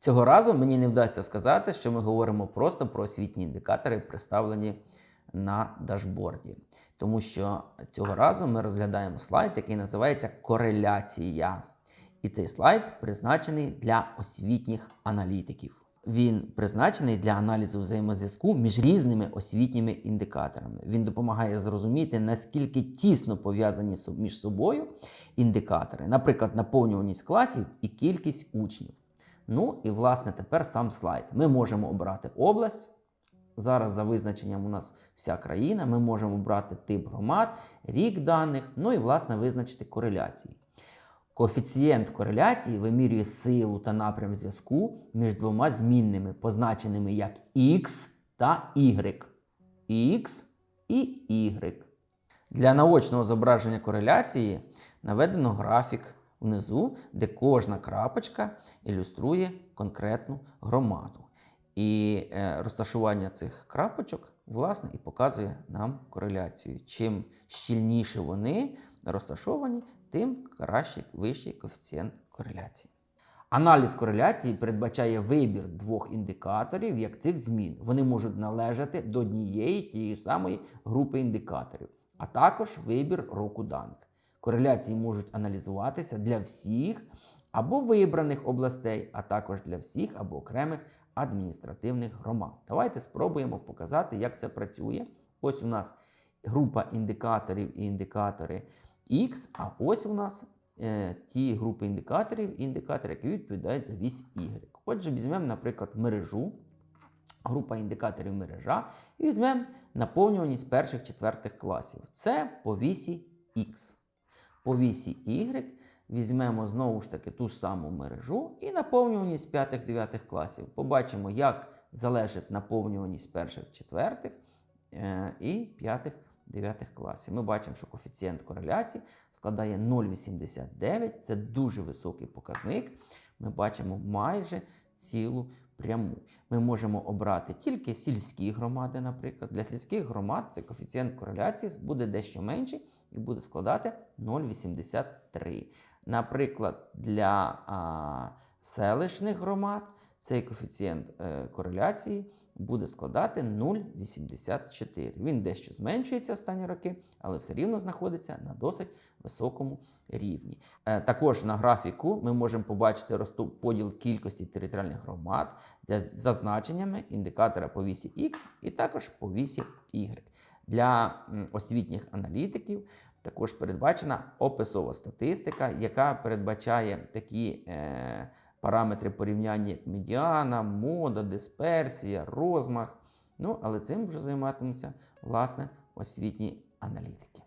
Цього разу мені не вдасться сказати, що ми говоримо просто про освітні індикатори, представлені на дашборді. Тому що цього разу ми розглядаємо слайд, який називається Кореляція. І цей слайд призначений для освітніх аналітиків. Він призначений для аналізу взаємозв'язку між різними освітніми індикаторами. Він допомагає зрозуміти, наскільки тісно пов'язані між собою індикатори, наприклад, наповнюваність класів і кількість учнів. Ну і власне тепер сам слайд. Ми можемо обрати область. Зараз за визначенням у нас вся країна. Ми можемо обрати тип громад, рік даних, ну і власне визначити кореляції. Коефіцієнт кореляції вимірює силу та напрям зв'язку між двома змінними, позначеними як X та Y. X і Y. Для наочного зображення кореляції наведено графік внизу, де кожна крапочка ілюструє конкретну громаду. І е, розташування цих крапочок, власне, і показує нам кореляцію. Чим щільніше вони розташовані, тим кращий вищий коефіцієнт кореляції. Аналіз кореляції передбачає вибір двох індикаторів як цих змін. Вони можуть належати до однієї тієї самої групи індикаторів, а також вибір року даних. Кореляції можуть аналізуватися для всіх або вибраних областей, а також для всіх або окремих адміністративних громад. Давайте спробуємо показати, як це працює. Ось у нас група індикаторів і індикатори X, а ось у нас е, ті групи індикаторів і індикатори, які відповідають за вісь Y. Отже, візьмемо, наприклад, мережу, група індикаторів мережа, і візьмемо наповнюваність перших четвертих класів. Це по вісі X. По вісі Y візьмемо знову ж таки ту саму мережу і наповнюваність п'ятих-дев'ятих класів. Побачимо, як залежить наповнюваність перших четвертих е, і п'ятих. 9 класів. Ми бачимо, що коефіцієнт кореляції складає 0,89. Це дуже високий показник. Ми бачимо майже цілу пряму. Ми можемо обрати тільки сільські громади, наприклад. Для сільських громад цей коефіцієнт кореляції буде дещо менший і буде складати 0,83. Наприклад, для а, селищних громад цей коефіцієнт е, кореляції буде складати 0,84. Він дещо зменшується останні роки, але все рівно знаходиться на досить високому рівні. Е, Також на графіку ми можемо побачити розподіл кількості територіальних громад за зазначеннями індикатора по вісі X і також по вісі Y. Для освітніх аналітиків також передбачена описова статистика, яка передбачає такі е, параметри порівняння, як медіана, мода, дисперсія, розмах. Ну, але цим вже займатимуться власне освітні аналітики.